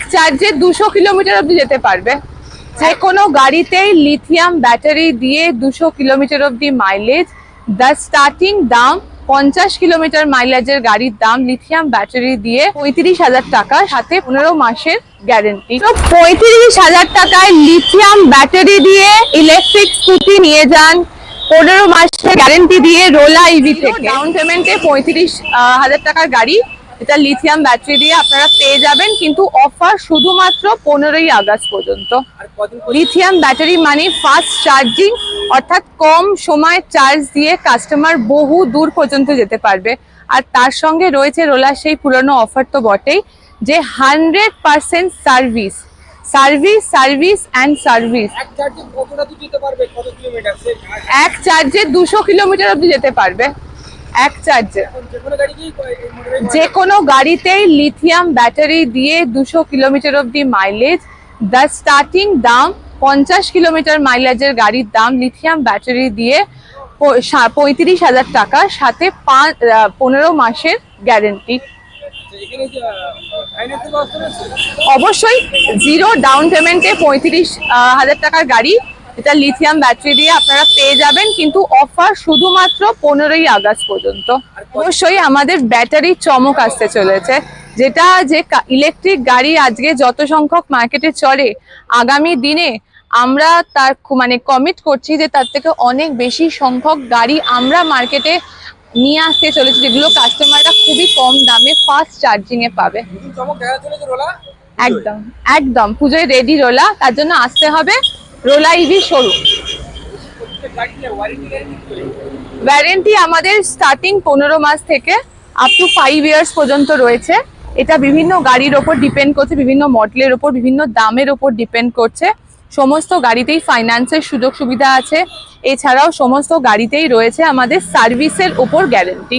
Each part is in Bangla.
এক চার্জে দুশো কিলোমিটার অব্দি যেতে পারবে। যে কোনো গাড়িতেই লিথিয়াম ব্যাটারি দিয়ে দুশো কিলোমিটার অব্দি মাইলেজ দ্য স্টার্টিং দাম পঞ্চাশ কিলোমিটার মাইলেজের গাড়ির দাম লিথিয়াম ব্যাটারি দিয়ে পঁয়ত্রিশ হাজার টাকা সাথে পনেরো মাসের গ্যারেন্টি তো পঁয়ত্রিশ হাজার টাকায় লিথিয়াম ব্যাটারি দিয়ে ইলেকট্রিক স্কুটি নিয়ে যান। পনেরো মাসের গ্যারেন্টি দিয়ে রোলা ইভি থেকে। ডাউন পেমেন্টে পঁয়ত্রিশ হাজার টাকার গাড়ি এটা লিথিয়াম ব্যাটারি দিয়ে আপনারা পেয়ে যাবেন কিন্তু অফার শুধুমাত্র পনেরোই আগস্ট পর্যন্ত। লিথিয়াম ব্যাটারি মানে ফাস্ট চার্জিং অর্থাৎ কম সময় চার্জ দিয়ে কাস্টমার বহু দূর পর্যন্ত যেতে পারবে। আর তার সঙ্গে রয়েছে রোলার সেই পুরনো অফার তো বটেই যে hundred percent service service service and service এক চার্জে দুশো কিলোমিটার অব্দি যেতে পারবে। এক চার্জে যে কোনো গাড়িতেই লিথিয়াম ব্যাটারি দিয়ে দুশো কিলোমিটার অব্দি মাইলেজ দ্য স্টার্টিং দাম পঞ্চাশ কিলোমিটার মাইলেজের গাড়ির দাম লিথিয়াম ব্যাটারি দিয়ে পঁয়ত্রিশ হাজার টাকা, সাথে পনেরো মাসের গ্যারেন্টি অবশ্যই জিরো ডাউন পেমেন্টে পঁয়ত্রিশ হাজার টাকার গাড়ি এটা লিথিয়াম ব্যাটারি দিয়ে আপনারা পেয়ে যাবেন কিন্তু অফার শুধুমাত্র পনেরোই আগস্ট পর্যন্ত। অবশ্যই আমাদের ব্যাটারি চমক আসতে চলেছে যেটা যে ইলেকট্রিক গাড়ি আজকে যত সংখ্যক মার্কেটে চলে আগামী দিনে আমরা তার মানে কমিট করছি যে তার থেকে অনেক বেশি সংখ্যক গাড়ি আমরা মার্কেটে নিয়ে আসতে চলেছি যেগুলো কাস্টমাররা খুবই কম দামে ফাস্ট চার্জিং এ পাবে। একদম একদম পুজোয় রেডি রোলা তার জন্য আসতে হবে। রোলা ইভি শোরুম ওয়ারেন্টি আমাদের স্টার্টিং পনেরো মাস থেকে আপ টু ফাইভ ইয়ার্স পর্যন্ত রয়েছে। এটা বিভিন্ন গাড়ির ওপর ডিপেন্ড করছে, বিভিন্ন মডেলের ওপর, বিভিন্ন দামের ওপর ডিপেন্ড করছে। সমস্ত গাড়িতেই ফাইন্যান্সের সুযোগ সুবিধা আছে। এছাড়াও সমস্ত গাড়িতেই রয়েছে আমাদের সার্ভিসের ওপর গ্যারেন্টি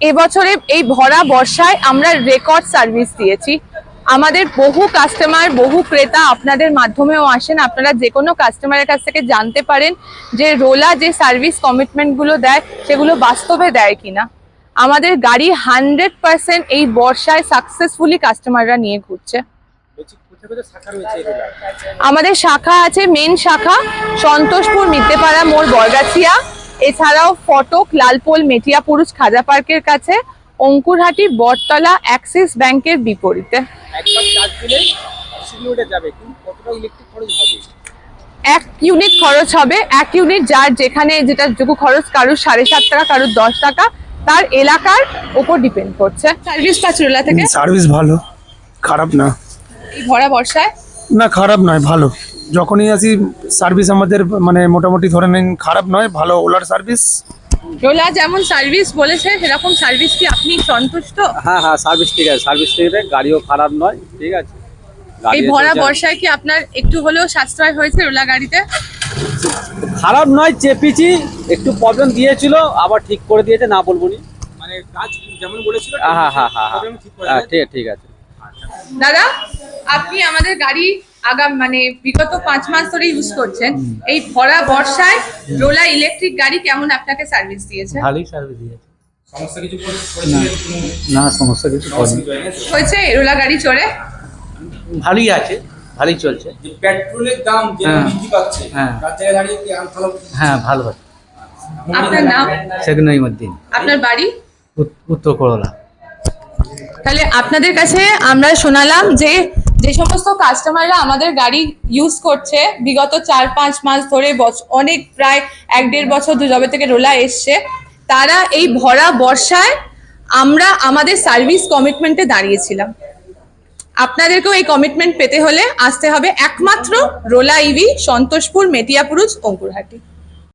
এবছরে এই ভরা বর্ষায় আমরা রেকর্ড সার্ভিস দিয়েছি। আমাদের বহু কাস্টমার বহু ক্রেতা আপনাদের মাধ্যমেও আসেন। আপনারা যে কোনো কাস্টমারের কাছ থেকে জানতে পারেন যে রোলা যে সার্ভিস কমিটমেন্টগুলো দেয় সেগুলো বাস্তবে দেয় কিনা। আমাদের গাড়ি হান্ড্রেড পার্সেন্ট এই বর্ষায় সাকসেসফুলি কাস্টমাররা নিয়ে ঘুরছে। আমাদের শাখা আছে মেন শাখা সন্তোষপুর মিদ্যেপাড়া মোড় বরগাছিয়া। এছাড়াও ফটক লালপোল মেটিয়াপুরুষ খাজা পার্কের কাছে। অঙ্কুরহাটি বটতলা অ্যাক্সিস ব্যাংকের বিপরীতে। এক ইউনিট খরচ হবে। এক ইউনিট যার যেখানে যেটা যোগ্য খরচ কারুর সাড়ে সাত টাকা কারুর দশ টাকা তার এলাকার ওপর ডিপেন্ড করছে। সার্ভিস পাচুরলা থেকে? সার্ভিস ভালো। খারাপ না। এই ভরা বর্ষায়? না খারাপ নয় ভালো। যখনই আসি সার্ভিস আমাদের মানে মোটামুটি ধরে নিন খারাপ নয় ভালো। ওলার সার্ভিস রোলা যেমন সার্ভিস বলেছে সেরকম সার্ভিস কি আপনি সন্তুষ্ট? হ্যাঁ হ্যাঁ সার্ভিস ঠিক আছে সার্ভিস ঠিক আছে গাড়িও খারাপ নয় ঠিক আছে। এই ভরা বর্ষায় কি আপনার একটু হলেও সাশ্রয় হয়েছে রোলা গাড়িতে? খারাপ নয় চেপিছি একটু প্রবলেম দিয়েছিল আবার ঠিক করে দিয়েছে না বলব নি। মানে কাজ যেমন বলেছিল হ্যাঁ হ্যাঁ হ্যাঁ হ্যাঁ problem ঠিক করে হ্যাঁ। ঠিক ঠিক আছে। দাদা আপনি আমাদের গাড়ি আগাম মানে বিগত পাঁচ মাস ধরে ইউজ করছেন। এই ভরা বর্ষায় রোলা ইলেকট্রিক গাড়ি কেমন আপনাকে সার্ভিস দিয়েছে? ভালোই সার্ভিস দিয়েছে। সমস্যা কিছু না সমস্যা কিছু হয়? হয়েছে? রোলা গাড়ি চড়ে? ভালোই আছে ভালোই চলছে। যে পেট্রোলের দাম যে হ্যাঁ। বৃদ্ধি পাচ্ছে হ্যাঁ। তার জায়গায় দাঁড়িয়ে কি আম হ্যাঁ ভালো আপনার নাম? আপনার বাড়ি? উত- উত্তর করলা। তাহলে আপনাদের কাছে আমরা শোনালাম যে যে সমস্ত কাস্টমাররা আমাদের গাড়ি ইউজ করছে, বিগত চার, পাঁচ মাস ধরে অনেক প্রায় এক দেড় বছর যবে থেকে রোলা এসছে, তারা এই ভরা বর্ষায় আমরা আমাদের সার্ভিস কমিটমেন্টে দাঁড়িয়েছিলাম। আপনাদেরকেও এই কমিটমেন্ট পেতে হলে আসতে হবে একমাত্র রোলা ইভি সন্তোষপুর মেটিয়াপুরুষ অঙ্কুরহাটি।